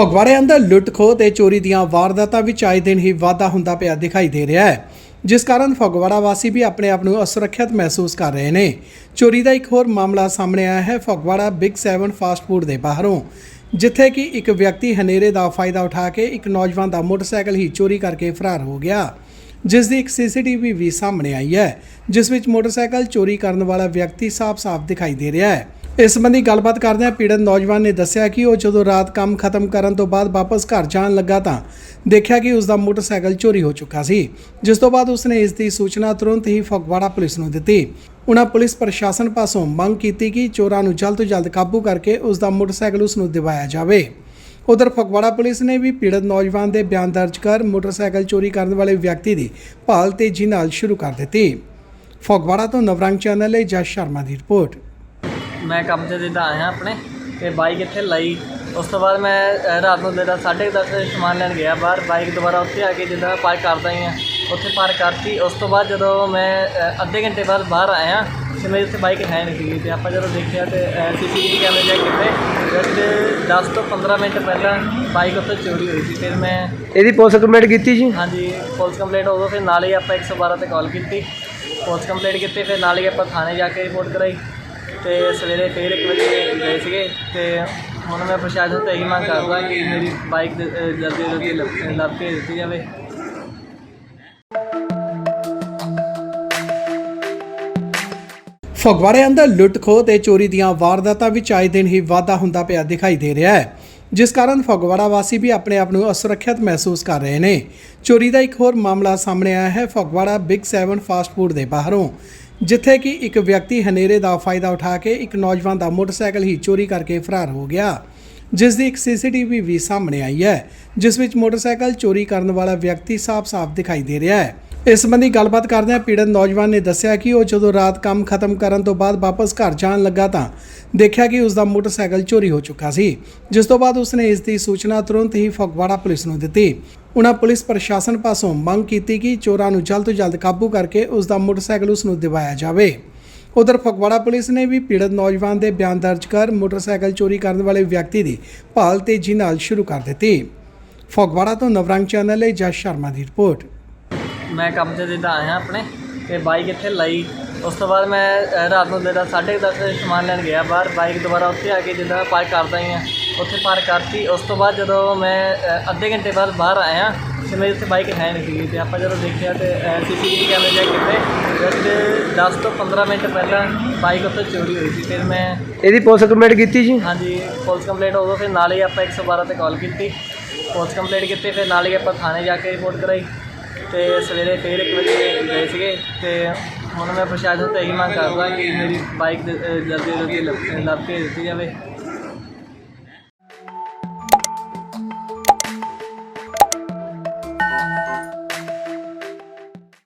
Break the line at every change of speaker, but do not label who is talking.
ਫਗਵਾੜੇ ਅੰਦਰ ਲੁੱਟ ਖੋਹ ਤੇ ਚੋਰੀ ਦੀਆਂ ਵਾਰਦਾਤਾਂ ਵਿੱਚ ਆਏ ਦਿਨ ਹੀ ਵਾਧਾ ਹੁੰਦਾ ਪਿਆ ਦਿਖਾਈ ਦੇ ਰਿਹਾ ਹੈ, ਜਿਸ ਕਾਰਨ ਫਗਵਾੜਾ ਵਾਸੀ ਵੀ ਆਪਣੇ ਆਪ ਨੂੰ ਅਸੁਰੱਖਿਅਤ ਮਹਿਸੂਸ ਕਰ ਰਹੇ ਨੇ। ਚੋਰੀ ਦਾ ਇੱਕ ਹੋਰ ਮਾਮਲਾ ਸਾਹਮਣੇ ਆਇਆ ਹੈ, ਫਗਵਾੜਾ ਬਿਗ 7 ਫਾਸਟ ਫੂਡ ਦੇ ਬਾਹਰੋਂ, ਜਿੱਥੇ ਕਿ ਇੱਕ ਵਿਅਕਤੀ ਹਨੇਰੇ ਦਾ ਫਾਇਦਾ ਉਠਾ ਕੇ ਇੱਕ ਨੌਜਵਾਨ ਦਾ ਮੋਟਰਸਾਈਕਲ ਹੀ ਚੋਰੀ ਕਰਕੇ ਫਰਾਰ ਹੋ ਗਿਆ। ਜਿਸ ਦੀ ਇੱਕ ਸੀਸੀਟੀਵੀ ਵੀ ਸਾਹਮਣੇ ਆਈ ਹੈ, ਜਿਸ ਵਿੱਚ ਮੋਟਰਸਾਈਕਲ ਚੋਰੀ ਕਰਨ ਵਾਲਾ ਵਿਅਕਤੀ ਸਾਫ਼-ਸਾਫ਼ ਦਿਖਾਈ ਦੇ ਰਿਹਾ ਹੈ। ਇਸ ਸੰਬੰਧੀ ਗੱਲਬਾਤ ਕਰਦਿਆਂ ਪੀੜਤ ਨੌਜਵਾਨ ਨੇ ਦੱਸਿਆ ਕਿ ਉਹ ਜਦੋਂ ਰਾਤ ਕੰਮ ਖਤਮ ਕਰਨ ਤੋਂ ਬਾਅਦ ਵਾਪਸ ਘਰ ਜਾਣ ਲੱਗਾ ਤਾਂ ਦੇਖਿਆ ਕਿ ਉਸ ਦਾ ਮੋਟਰਸਾਈਕਲ ਚੋਰੀ ਹੋ ਚੁੱਕਾ ਸੀ, ਜਿਸ ਤੋਂ ਬਾਅਦ ਉਸਨੇ ਇਸ ਦੀ ਸੂਚਨਾ ਤੁਰੰਤ ਹੀ ਫਗਵਾੜਾ ਪੁਲਿਸ ਨੂੰ ਦਿੱਤੀ। ਉਹਨਾਂ ਪੁਲਿਸ ਪ੍ਰਸ਼ਾਸਨ ਪਾਸੋਂ ਮੰਗ ਕੀਤੀ ਕਿ ਚੋਰਾਂ ਨੂੰ ਜਲਦ ਤੋਂ ਜਲਦ ਕਾਬੂ ਕਰਕੇ ਉਸ ਦਾ ਮੋਟਰਸਾਈਕਲ ਉਸ ਨੂੰ ਦਿਵਾਇਆ ਜਾਵੇ। ਉਧਰ ਫਗਵਾੜਾ ਪੁਲਿਸ ਨੇ ਵੀ ਪੀੜਤ ਨੌਜਵਾਨ ਦੇ ਬਿਆਨ ਦਰਜ ਕਰ ਮੋਟਰਸਾਈਕਲ ਚੋਰੀ ਕਰਨ ਵਾਲੇ ਵਿਅਕਤੀ ਦੀ ਭਾਲ ਤੇਜ਼ੀ ਨਾਲ ਸ਼ੁਰੂ ਕਰ ਦਿੱਤੀ। ਫਗਵਾੜਾ ਤੋਂ ਨਵਰੰਗ ਚੈਨਲ ਲਈ ਜਸ ਸ਼ਰਮਾ ਦੀ ਰਿਪੋਰਟ।
ਮੈਂ ਕੰਮ ਤੇ ਜਿੱਦਾਂ ਆਇਆ ਆਪਣੇ ਤੇ ਬਾਈਕ ਇੱਥੇ ਲਈ। ਉਸ ਤੋਂ ਬਾਅਦ ਮੈਂ ਰਾਤ ਨੂੰ ਜਿਹੜਾ 10:30 ਵਜੇ ਸਮਾਨ ਲੈਣ ਗਿਆ ਬਾਹਰ ਬਾਈਕ ਦੁਬਾਰਾ ਉੱਥੇ ਆ ਕੇ ਜਿੱਦਾਂ ਪਾਰਕ ਕਰਦਾ ਹੀ ਆ ਉੱਥੇ ਪਾਰਕ ਕਰਤੀ। ਉਸ ਤੋਂ ਬਾਅਦ ਜਦੋਂ ਮੈਂ ਅੱਧੇ ਘੰਟੇ ਬਾਅਦ ਬਾਹਰ ਆਇਆ ਤੇ ਮੇਰੀ ਉੱਥੇ ਬਾਈਕ ਹੈ ਨਹੀਂ ਸੀਗੀ ਤੇ ਆਪਾਂ ਜਦੋਂ ਦੇਖਿਆ ਤੇ ਸੀਸੀਟੀਵੀ ਕੈਮਰੇ ਚੈੱਕ ਕੀਤੇ ਜਦ 10 ਤੋਂ 15 ਮਿੰਟ ਪਹਿਲਾਂ ਬਾਈਕ ਉੱਥੇ ਚੋਰੀ ਹੋਈ ਸੀ। ਫਿਰ ਮੈਂ
ਇਹਦੀ ਪੁਲਿਸ ਕੰਪਲੇਂਟ ਕੀਤੀ ਜੀ?
ਹਾਂਜੀ ਪੁਲਿਸ ਕੰਪਲੇਂਟ ਉਦੋਂ ਫਿਰ ਨਾਲ ਹੀ ਆਪਾਂ 112 ਤੇ ਕਾਲ ਕੀਤੀ। ਪੁਲਿਸ ਕੰਪਲੇਂਟ ਕੀਤੀ ਫਿਰ ਨਾਲ ਹੀ ਆਪਾਂ ਥਾਣੇ ਜਾ ਕੇ ਰਿਪੋਰਟ ਕਰਾਈ। ਤੇ ਸਵੇਰੇ ਫਿਰ 1 ਵਜੇ ਗਏ ਸੀਗੇ ਤੇ ਹੁਣ ਮੈਂ ਪ੍ਰਸ਼ਾਸਨ ਤੋਂ ਇਹੀ ਮੰਗ ਕਰਦਾ ਕਿ ਮੇਰੀ ਬਾਈਕ ਦੇ- ਅਹ, ਜਲਦੀ ਤੋਂ ਜਲਦੀ ਲੱਭ- ਲੱਭ ਕੇ ਦਿੱਤੀ ਜਾਵੇ।
ਫਗਵਾੜੇ ਅੰਦਰ ਲੁੱਟ ਖੋਹ ਤੇ ਚੋਰੀ ਦੀਆਂ ਵਾਰਦਾਤਾਂ ਵਿੱਚ ਆਏ ਦਿਨ ਹੀ ਵਾਧਾ ਹੁੰਦਾ ਪਿਆ ਦਿਖਾਈ ਦੇ ਰਿਹਾ ਹੈ, ਜਿਸ ਕਾਰਨ ਫਗਵਾੜਾ ਵਾਸੀ ਵੀ ਆਪਣੇ ਆਪ ਨੂੰ ਅਸੁਰੱਖਿਅਤ ਮਹਿਸੂਸ ਕਰ ਰਹੇ ਨੇ। ਚੋਰੀ ਦਾ ਇੱਕ ਹੋਰ ਮਾਮਲਾ ਸਾਹਮਣੇ ਆਇਆ ਹੈ। ਫਗਵਾੜਾ ਬਿਗ 7 ਫਾਸਟ ਫੂਡ ਦੇ ਬਾਹਰੋਂ। ਜਿੱਥੇ ਕਿ ਇੱਕ ਵਿਅਕਤੀ ਹਨੇਰੇ ਦਾ ਫਾਇਦਾ ਉਠਾ ਕੇ ਇੱਕ ਨੌਜਵਾਨ ਦਾ ਮੋਟਰਸਾਈਕਲ ਹੀ ਚੋਰੀ ਕਰਕੇ ਫਰਾਰ ਹੋ ਗਿਆ। ਜਿਸ ਦੀ ਇੱਕ ਸੀਸੀਟੀਵੀ ਵੀ ਸਾਹਮਣੇ ਆਈ ਹੈ, ਜਿਸ ਵਿੱਚ ਮੋਟਰਸਾਈਕਲ ਚੋਰੀ ਕਰਨ ਵਾਲਾ ਵਿਅਕਤੀ ਸਾਫ਼-ਸਾਫ਼ ਦਿਖਾਈ ਦੇ ਰਿਹਾ ਹੈ। ਇਸ ਸੰਬੰਧੀ ਗੱਲਬਾਤ ਕਰਦਿਆਂ ਪੀੜਤ ਨੌਜਵਾਨ ਨੇ ਦੱਸਿਆ ਕਿ ਉਹ ਜਦੋਂ ਰਾਤ ਕੰਮ ਖਤਮ ਕਰਨ ਤੋਂ ਬਾਅਦ ਵਾਪਸ ਘਰ ਜਾਣ ਲੱਗਾ ਤਾਂ ਦੇਖਿਆ ਕਿ ਉਸ ਦਾ ਮੋਟਰਸਾਈਕਲ ਚੋਰੀ ਹੋ ਚੁੱਕਾ ਸੀ, ਜਿਸ ਤੋਂ ਬਾਅਦ ਉਸਨੇ ਇਸ ਦੀ ਸੂਚਨਾ ਤੁਰੰਤ ਹੀ ਫਗਵਾੜਾ ਪੁਲਿਸ ਨੂੰ ਦਿੱਤੀ। ਉਨ੍ਹਾਂ ਪੁਲਿਸ ਪ੍ਰਸ਼ਾਸਨ ਪਾਸੋਂ ਮੰਗ ਕੀਤੀ ਕਿ ਚੋਰਾਂ ਨੂੰ ਜਲਦ ਤੋਂ ਜਲਦ ਕਾਬੂ ਕਰਕੇ ਉਸ ਦਾ ਮੋਟਰਸਾਈਕਲ ਉਸ ਨੂੰ ਦਿਵਾਇਆ ਜਾਵੇ। ਉਧਰ ਫਗਵਾੜਾ ਪੁਲਿਸ ਨੇ ਵੀ ਪੀੜਤ ਨੌਜਵਾਨ ਦੇ ਬਿਆਨ ਦਰਜ ਕਰ ਮੋਟਰਸਾਈਕਲ ਚੋਰੀ ਕਰਨ ਵਾਲੇ ਵਿਅਕਤੀ ਦੀ ਭਾਲ ਤੇਜ਼ੀ ਨਾਲ ਸ਼ੁਰੂ ਕਰ ਦਿੱਤੀ। ਫਗਵਾੜਾ ਤੋਂ ਨਵਰੰਗ ਚੈਨਲ ਲਈ ਜਸ ਸ਼ਰਮਾ ਦੀ ਰਿਪੋਰਟ।
ਮੈਂ ਕੰਮ ਤੇ ਜਿੱਦਾਂ ਆਇਆ ਆਪਣੇ, ਤੇ ਬਾਈਕ ਇੱਥੇ ਲਈ? ਉਸ ਤੋਂ ਬਾਅਦ ਮੈਂ ਰਾਤ ਨੂੰ ਜਿਹੜਾ 10:30 ਵਜੇ ਸਮਾਨ ਲੈਣ ਗਿਆ ਬਾਹਰ ਬਾਈਕ ਦੁਬਾਰਾ ਉੱਥੇ ਆ ਕੇ ਜਿੱਦਾਂ ਪਾਰਕ ਕਰਦਾ ਹੀ ਆ ਉੱਥੇ ਪਾਰਕ ਕਰਤੀ। ਉਸ ਤੋਂ ਬਾਅਦ ਜਦੋਂ ਮੈਂ ਅੱਧੇ ਘੰਟੇ ਬਾਅਦ ਬਾਹਰ ਆਇਆ ਤੇ ਮੇਰੀ ਉੱਥੇ ਬਾਈਕ ਹੈ ਨਹੀਂ ਸੀਗੀ ਤੇ ਆਪਾਂ ਜਦੋਂ ਦੇਖਿਆ ਤੇ ਸੀਸੀਟੀਵੀ ਕੈਮਰੇ ਚੈੱਕ ਕੀਤੇ ਜਦ 10 ਤੋਂ 15 ਮਿੰਟ ਪਹਿਲਾਂ ਬਾਈਕ ਉੱਥੇ ਚੋਰੀ ਹੋਈ ਸੀ। ਫਿਰ ਮੈਂ
ਇਹਦੀ ਪੁਲਿਸ ਕੰਪਲੇਂਟ ਕੀਤੀ ਜੀ?
ਹਾਂਜੀ ਪੁਲਿਸ ਕੰਪਲੇਂਟ ਉਦੋਂ ਫਿਰ ਨਾਲ ਹੀ ਆਪਾਂ 112 ਤੇ ਕਾਲ ਕੀਤੀ। ਪੁਲਿਸ ਕੰਪਲੇਂਟ ਕੀਤੀ ਫਿਰ ਨਾਲ ਹੀ ਆਪਾਂ ਥਾਣੇ ਜਾ ਕੇ ਰਿਪੋਰਟ ਕਰਾਈ। ਤੇ ਸਵੇਰੇ ਫਿਰ 1 ਵਜੇ ਗਏ ਸੀਗੇ ਤੇ ਹੁਣ ਮੈਂ ਪ੍ਰਸ਼ਾਸਨ ਤੋਂ ਇਹੀ ਮੰਗ ਕਰਦਾ ਕਿ ਮੇਰੀ ਬਾਈਕ ਦੇ- ਅਹ, ਜਲਦੀ ਤੋਂ ਜਲਦੀ ਲੱਭ ਕੇ ਦਿੱਤੀ ਜਾਵੇ।